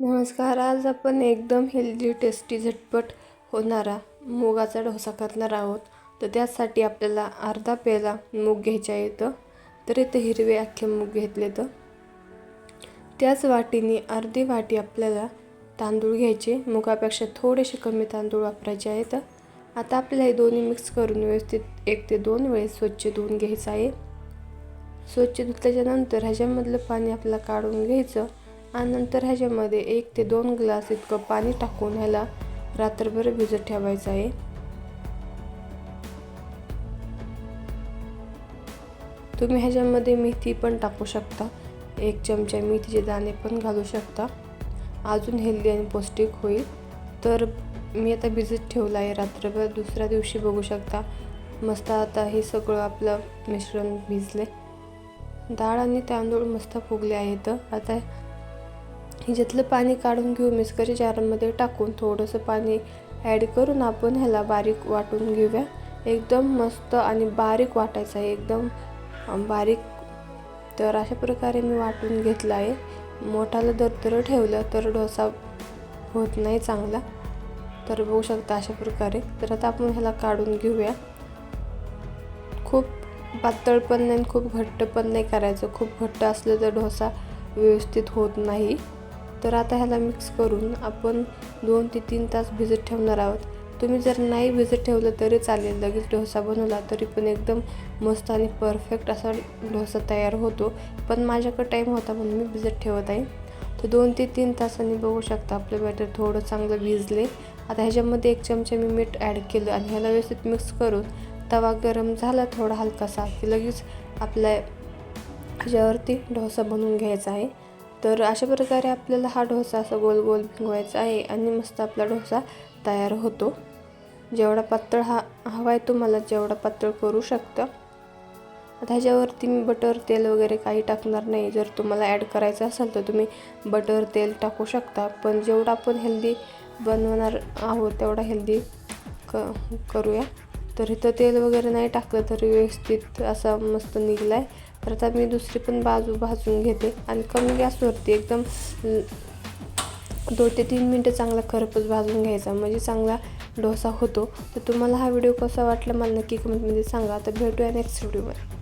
नमस्कार आज आपण एकदम हेल्दी टेस्टी झटपट होणारा मुगाचा डोसा करणार आहोत. तर त्यासाठी आपल्याला अर्धा पेला मूग घ्यायचा येतं तर इथे हिरवे अख्खे मूग घेतले तर. त्याच वाटीने अर्धी वाटी आपल्याला तांदूळ घ्यायचे. मुगापेक्षा थोडेसे कमी तांदूळ वापरायचे आहेत आता आपल्याला हे दोन्ही मिक्स करून व्यवस्थित एक ते दोन वेळेस स्वच्छ धुवून घ्यायचं आहे. स्वच्छ धुतल्याच्यानंतर ह्याच्यामधलं पाणी आपल्याला काढून घ्यायचं. आणि नंतर ह्याच्यामध्ये एक ते दोन ग्लास इतकं पाणी टाकून ह्याला रात्रभर भिजत ठेवायचं आहे. तुम्ही ह्याच्यामध्ये मेथी पण टाकू शकता. एक चमचा मेथीचे दाणे पण घालू शकता. अजून हेल्दी आणि पौष्टिक होईल. तर मी आता भिजत ठेवलं आहे रात्रभर. दुसऱ्या दिवशी बघू शकता. मस्त आता हे सगळं आपलं मिश्रण भिजले डाळ आणि तांदूळ मस्त फुगले आहेत. आता ह्याच्यातलं पाणी काढून घेऊ मिक्सरच्या जारमध्ये टाकून थोडंसं पाणी ॲड करून आपण ह्याला बारीक वाटून घेऊया. एकदम मस्त आणि बारीक वाटायचं आहे. एकदम बारीक. तर अशा प्रकारे मी वाटून घेतलं आहे. मोठाला दरदर ठेवलं तर डोसा होत नाही चांगला. तर बघू शकता अशा प्रकारे. तर आता आपण ह्याला काढून घेऊया. खूप पातळ पण नाही खूप घट्ट पण नाही करायचं. खूप घट्ट असलं तर डोसा व्यवस्थित होत नाही. तर आता ह्याला मिक्स करून आपण दोन ते तीन तास भिजत ठेवणार आहोत. तुम्ही जर नाही भिजत ठेवलं तरी चालेल. लगेच डोसा बनवला तरी पण एकदम मस्त आणि परफेक्ट असा डोसा तयार होतो. पण माझ्याकडे टाईम होता म्हणून मी भिजत ठेवत आहे. तर दोन ते तीन तासांनी बघू शकता आपलं बॅटर थोडं चांगलं भिजले. आता ह्याच्यामध्ये एक चमचा मी मीठ ॲड केलं आणि ह्याला व्यवस्थित मिक्स करून तवा गरम झाला थोडा हलकासा की लगेच आपल्या ह्याच्यावरती डोसा बनवून घ्यायचा आहे. तर अशा प्रकारे आपल्याला हा डोसा असा गोल गोल भिंगवायचा आहे आणि मस्त आपला डोसा तयार होतो. जेवढा पातळ हा हवा आहे तुम्हाला जेवढा पातळ करू शकता. आता ह्याच्यावरती मी बटर तेल वगैरे काही टाकणार नाही. जर तुम्हाला ॲड करायचं असेल तर तुम्ही बटर तेल टाकू शकता. पण जेवढा आपण हेल्दी बनवणार आहोत तेवढा हेल्दी क करूया. तर इथं तेल वगैरे नाही टाकलं तरी व्यवस्थित असा मस्त निघला आहे तर आता मी दुसरी पण बाजू भाजून घेते आणि कमी गॅसवरती एकदम दोन ते तीन मिनटं चांगला खरपूस भाजून घ्यायचा. म्हणजे चांगला डोसा होतो. तर तुम्हाला हा व्हिडिओ कसा वाटला मला नक्की कमेंटमध्ये सांगा. तर भेटूया नेक्स्ट व्हिडिओमध्ये